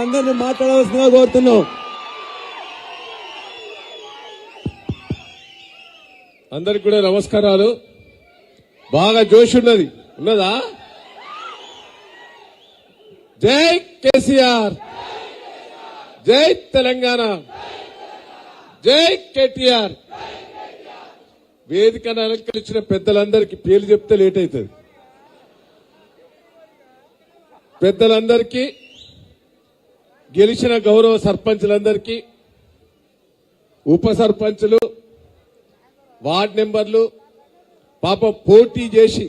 అందరిని మాట్లాడవలసిందిగా కోరుతున్నాం. అందరికి కూడా నమస్కారాలు. బాగా జోష్ ఉన్నది. ఉన్నదా? జై కేసీఆర్. జై తెలంగాణ. జై కేటీఆర్. వేదికను అలంకరించిన పెద్దలందరికీ పేర్లు చెప్తే లేట్ అవుతుంది. పెద్దలందరికీ గెలిచిన గౌరవ సర్పంచులందరికీ ఉప సర్పంచులు వార్డ్ నెంబర్లు పాప పోటీ చేసి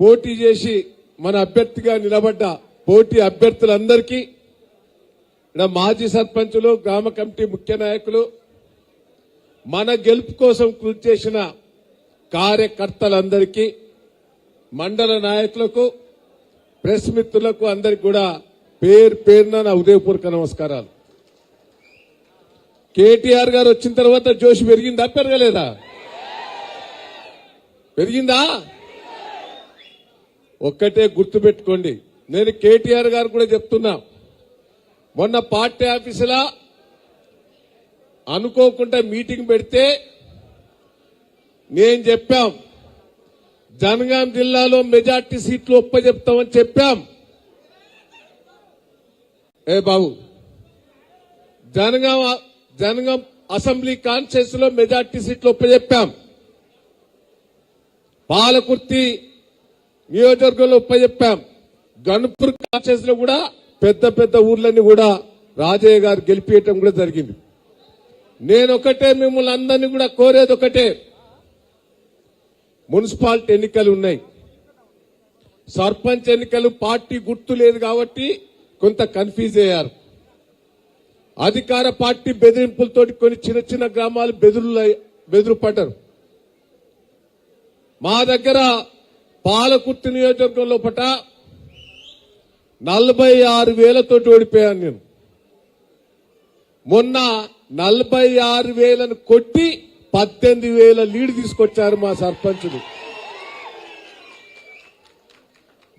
పోటీ చేసి మన అభ్యర్థిగా నిలబడ్డ పోటీ అభ్యర్థులందరికీ మాజీ సర్పంచులు గ్రామ కమిటీ ముఖ్య నాయకులు మన గెలుపు కోసం కృషి చేసిన కార్యకర్తలందరికీ మండల నాయకులకు ప్రెస్ మిత్రులకు అందరికి కూడా పేరు పేరున నా ఉదయపూర్వక నమస్కారాలు. కేటీఆర్ గారు వచ్చిన తర్వాత జోషి పెరిగిందా పెరగలేదా? పెరిగిందా? ఒక్కటే గుర్తుపెట్టుకోండి నేను కేటీఆర్ గారు కూడా చెప్తున్నా. మొన్న పార్టీ ఆఫీసులా అనుకోకుండా మీటింగ్ పెడితే నేను చెప్పాం జనగాం జిల్లాలో మెజార్టీ సీట్లు ఒప్పచెప్తామని చెప్పాం. ఏ బాబు? జనగాం జనగాం అసెంబ్లీ కాన్స్టిట్యూన్స్లో మెజార్టీ సీట్లు ఒప్పచెప్పాం పాలకుర్తి నియోజకవర్గంలో ఒప్పచెప్పాం గణపూర్ కాన్స్టిట్యూన్స్లో కూడా పెద్ద పెద్ద ఊర్లన్నీ కూడా రాజయ్య గారు గెలిపేయటం కూడా జరిగింది. నేను ఒకటే మిమ్మల్ని అందరినీ కూడా కోరేది ఒకటే. మున్సిపాలిటీ ఎన్నికలు ఉన్నాయి. సర్పంచ్ ఎన్నికలు పార్టీ గుర్తు లేదు కాబట్టి కొంత కన్ఫ్యూజ్ అయ్యారు. అధికార పార్టీ బెదిరింపులతో కొన్ని చిన్న చిన్న గ్రామాలు బెదురు బెదురు పడ్డారు మా దగ్గర పాలకుర్తి నియోజకవర్గం లోపట నలభై ఆరు వేలతో ఓడిపోయాను నేను. మొన్న నలభై ఆరు వేలను కొట్టి పద్దెనిమిది వేల లీడ్ తీసుకొచ్చారు మా సర్పంచులు.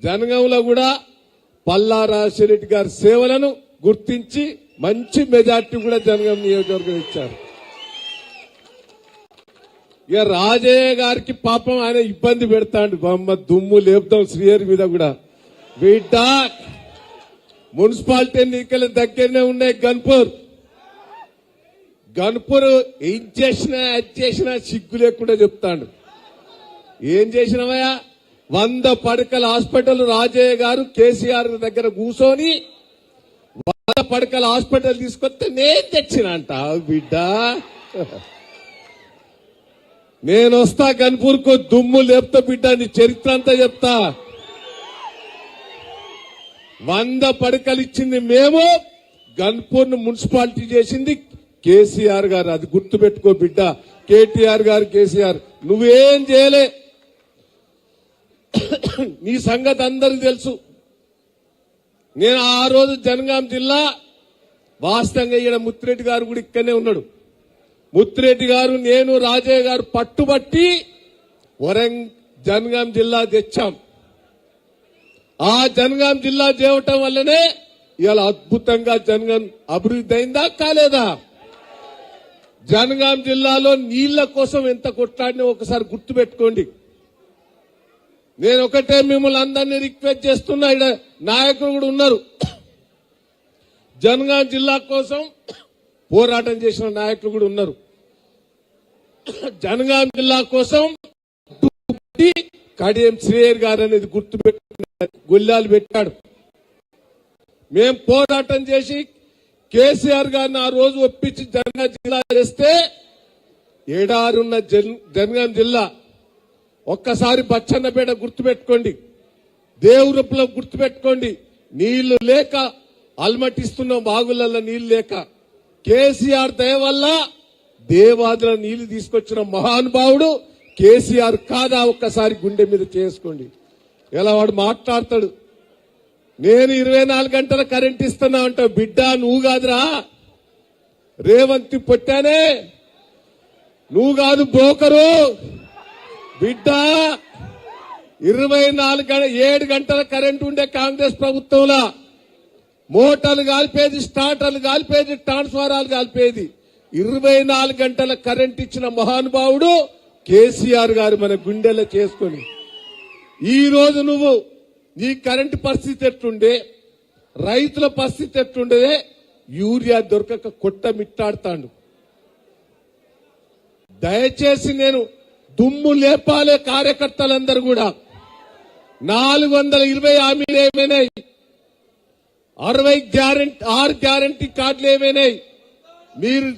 జనగంలో కూడా పల్లా రాజశేఖరెడ్డి గారి సేవలను గుర్తించి మంచి మెజార్టీ కూడా జనగం నియోజకవర్గం ఇచ్చారు. ఇక రాజయ్య గారికి పాపం ఆయన ఇబ్బంది పెడతాడు. బొమ్మ దుమ్ము లేపుతాం శ్రీహరి మీద కూడా. బిడ్డ మున్సిపాలిటీ ఎన్నికల దగ్గరనే ఉన్నాయి గన్పూర్. గన్పూర్ ఏం చేసినా అది చేసినా సిగ్గు లేకుండా చెప్తాడు. ఏం చేసినవయ్యా? వంద పడకల హాస్పిటల్ రాజయ్య గారు కేసీఆర్ దగ్గర కూర్చొని వంద పడకల హాస్పిటల్ తీసుకొస్తే నేను తెచ్చినంట. బిడ్డ. నేను వస్తా గన్పూర్కు దుమ్ము లేపుతా బిడ్డ నీ చరిత్ర అంతా చెప్తా. వంద పడకలు ఇచ్చింది మేము గన్పూర్ను మున్సిపాలిటీ చేసింది కేసీఆర్ గారు. అది గుర్తు పెట్టుకో బిడ్డ. కేటీఆర్ గారు కేసీఆర్. నువ్వేం చేయలే? నీ సంగతి అందరికి తెలుసు. నేను ఆ రోజు జనగాం జిల్లా వాస్తవంగా ఈయన ముత్తిరెడ్డి గారు కూడా ఇక్కడనే ఉన్నాడు. ముత్తిరెడ్డి గారు నేను రాజయ్య గారు పట్టుబట్టి వరంగ్ జనగాం జిల్లా తెచ్చాం. ఆ జనగాం జిల్లా చేయటం వల్లనే ఇలా అద్భుతంగా జనగాం అభివృద్ధి అయిందా కాలేదా? జనగాం జిల్లాలో నీళ్ళ కోసం ఎంత కొట్లాడినా ఒకసారి గుర్తుపెట్టుకోండి. నేను ఒకటే మిమ్మల్ని అందరినీ రిక్వెస్ట్ చేస్తున్నా ఇక్కడ నాయకులు కూడా ఉన్నారు. జనగాం జిల్లా కోసం పోరాటం చేసిన నాయకులు కూడా ఉన్నారు. జనగాం జిల్లా కోసం కడియం శ్రేయర్ గారు అనేది గుర్తు గుల్లాలు పెట్టాడు. మేం పోరాటం చేసి కేసీఆర్ గారిని ఆ రోజు ఒప్పించి జనగాం జిల్లా చేస్తే ఏడారున్న జన్- జనగాం జిల్లా ఒక్కసారి బచ్చన్నపేట గుర్తుపెట్టుకోండి. దేవురపులో గుర్తుపెట్టుకోండి. నీళ్ళు లేక అల్మటిస్తున్నాం బాగులలో నీళ్ళు లేక. కేసీఆర్ దయ వల్ల దేవాదుల నీళ్ళు తీసుకొచ్చిన మహానుభావుడు కేసీఆర్ కాదా ఒక్కసారి గుండె మీద చేసుకోండి. ఇలా వాడు మాట్లాడతాడు? నేను ఇరవై నాలుగు గంటల కరెంట్ ఇస్తున్నా అంటావు బిడ్డ నువ్వు కాదురా. రేవంతి పొట్టానే. నువ్వు కాదు బ్రోకరు. బిడ్డ ఇరవై నాలుగు గంట ఏడు గంటల కరెంట్ ఉండే కాంగ్రెస్ ప్రభుత్వంలో మోటార్లు కాల్పేది స్టార్టర్లు కాల్పేది ట్రాన్స్ఫారాలు కాల్పేది ఇరవై నాలుగు గంటల కరెంట్ ఇచ్చిన మహానుభావుడు కేసీఆర్ గారు మన గుండెల్లో చేసుకొని. ఈ రోజు నువ్వు నీ కరెంటు పరిస్థితి ఎట్లుండే? రైతుల పరిస్థితి ఎట్లుండే యూరియా దొరకక కొట్టమిట్టాడుతాడు దయచేసి నేను దుమ్ము లేపాలే కార్యకర్తలందరూ కూడా. నాలుగు వందల ఇరవై హామీలు ఏమైనాయి? అరవై గ్యారంటీ ఆరు గ్యారంటీ కార్డులు ఏమైనాయి? మీరు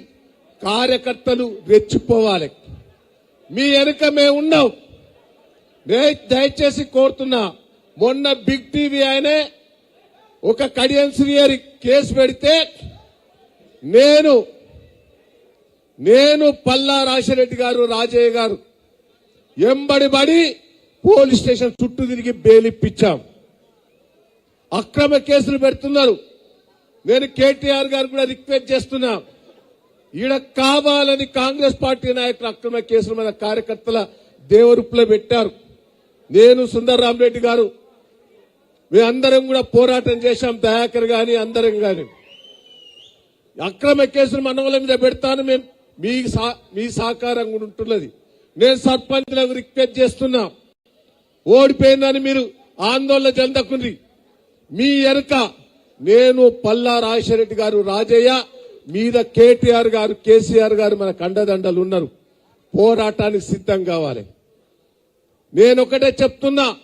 కార్యకర్తలు రెచ్చిపోవాలి. మీ వెనుక మేము ఉన్నాం. నే- దయచేసి కోరుతున్నా మొన్న బిగ్ టీవీ ఆయనే ఒక కడియం శ్రీహరి కేసు పెడితే నేను నేను పల్లా రాజశేఖరెడ్డి గారు రాజయ్య గారు ఎంబడి పడి పోలీస్ స్టేషన్ చుట్టూ తిరిగి బెయిలిప్పించాం అక్రమ కేసులు పెడుతున్నారు. నేను కేటీఆర్ గారు కూడా రిక్వెస్ట్ చేస్తున్నా. ఈడ కావాలని కాంగ్రెస్ పార్టీ నాయకులు అక్రమ కేసులు మన కార్యకర్తల దేవరూపులో పెట్టారు. నేను సుందర్ రామరెడ్డి గారు మేమందరం కూడా పోరాటం చేశాం. దయాకర్ గాని అందరం గాని. అక్రమ కేసులు మన వాళ్ళ మీద పెడతాను మేము. మీ మీ సహకారం కూడా ఉంటున్నది. నేను సర్పంచ్లకు రిక్వెస్ట్ చేస్తున్నా. ఓడిపోయిందని మీరు ఆందోళన చెందకుండ్రి. మీ ఎనక నేను పల్లా రాజశేఖరెడ్డి గారు రాజయ్య మీద కేటీఆర్ గారు కేసీఆర్ గారు మన కండదండలు ఉన్నారు. పోరాటానికి సిద్ధం కావాలి. నేను ఒకటే చెప్తున్నా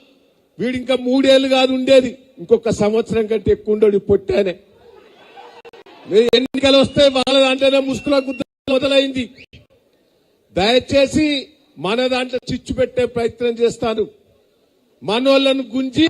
వీడు ఇంకా మూడేళ్ళు కాదు ఉండేది. ఇంకొక సంవత్సరం కంటే ఎక్కువ ఉండడు పొట్టానే. ఎన్నికలు వస్తే వాళ్ళ దాంట్లోనే ముసుకుల గుద్ద మొదలైంది. దయచేసి మన దాంట్లో చిచ్చు పెట్టే ప్రయత్నం చేస్తాను. మనోళ్ళను గుంజి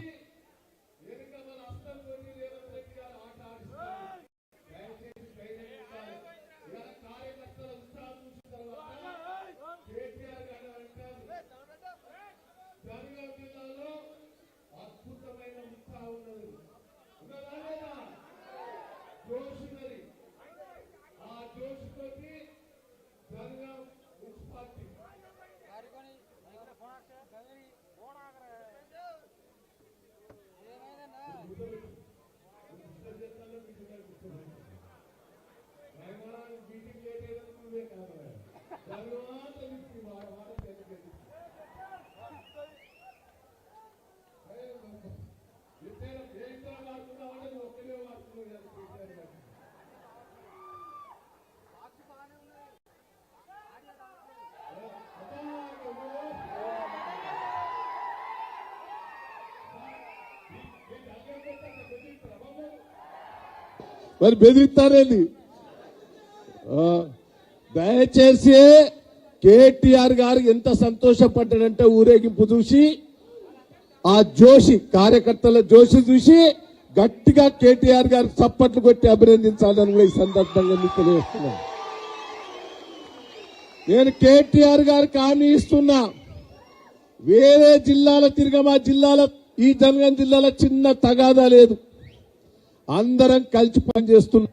మరి బెదిరిస్తారేంది? ఆ, దయచేసి కేటీఆర్ గారు ఎంత సంతోషపడ్డాడంటే ఊరేగింపు చూసి ఆ జోషి కార్యకర్తల జోషి చూసి గట్టిగా కేటీఆర్ గారు చప్పట్లు కొట్టి అభినందించాలని కూడా ఈ సందర్భంగా మీకు తెలియజేస్తున్నాను. నేను కేటీఆర్ గారికి హామీ ఇస్తున్నా. వేరే జిల్లాల తిరగ మా జిల్లాల ఈ జనగం జిల్లాలో చిన్న తగాదా లేదు. అందరం కలిసి పనిచేస్తున్నాం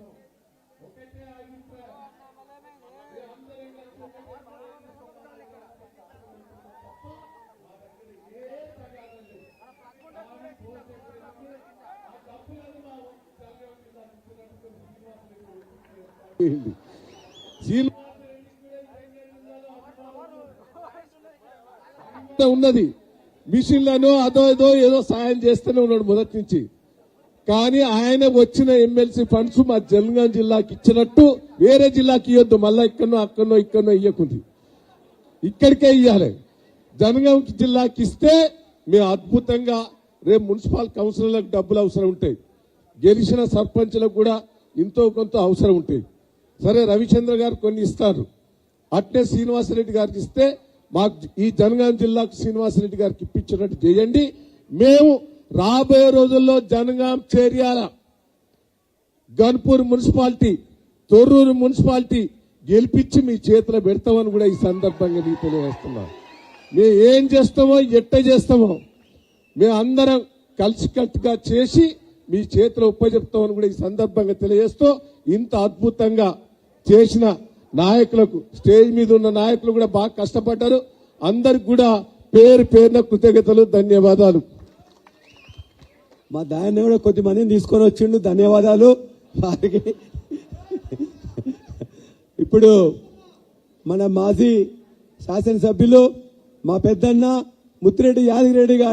ఉన్నది. మిషన్లను అదో ఏదో ఏదో సాయం చేస్తూనే ఉన్నాడు మొదటి నుంచి. కానీ ఆయన వచ్చిన ఎమ్మెల్సీ ఫండ్స్ మా జనగాం జిల్లాకి ఇచ్చినట్టు వేరే జిల్లాకి ఇవ్వద్దు మళ్ళా ఇక్కడనో అక్కడనో ఇక్కడనో ఇవ్వకుంది ఇక్కడికే ఇవ్వాలి జనగాం జిల్లాకి ఇస్తే మేము అద్భుతంగా రేపు మున్సిపల్ కౌన్సిలర్లకు డబ్బులు అవసరం ఉంటాయి. గెలిచిన సర్పంచ్లకు కూడా ఇంతో కొంత అవసరం ఉంటాయి. సరే రవిచంద్ర గారు కొన్ని ఇస్తారు. అట్నే శ్రీనివాసరెడ్డి గారికి ఇస్తే మాకు ఈ జనగాం జిల్లాకు శ్రీనివాసరెడ్డి గారికి ఇప్పించినట్టు చేయండి. మేము రాబోయే రోజుల్లో జనగాం చేర్యాల గన్పూర్ మున్సిపాలిటీ తొర్రూరు మున్సిపాలిటీ గెలిపించి మీ చేతిలో పెడతామని కూడా ఈ సందర్భంగా మీకు తెలియజేస్తున్నాం. మేము ఏం చేస్తామో ఎట్ట చేస్తామో మేము అందరం కలిసికట్టుగా చేసి మీ చేతిలో ఉపజెప్తామని కూడా ఈ సందర్భంగా తెలియజేస్తూ ఇంత అద్భుతంగా చేసిన నాయకులకు స్టేజ్ మీద ఉన్న నాయకులు కూడా బాగా కష్టపడ్డారు. అందరికి కూడా పేరు పేరున కృతజ్ఞతలు ధన్యవాదాలు. మా దాన్ని కూడా కొద్ది మందిని తీసుకొని వచ్చిండు. ధన్యవాదాలు. వారికి. ఇప్పుడు మన మాజీ శాసనసభ్యులు మా పెద్దన్న ముత్తిరెడ్డి యాదగిరెడ్డి గారు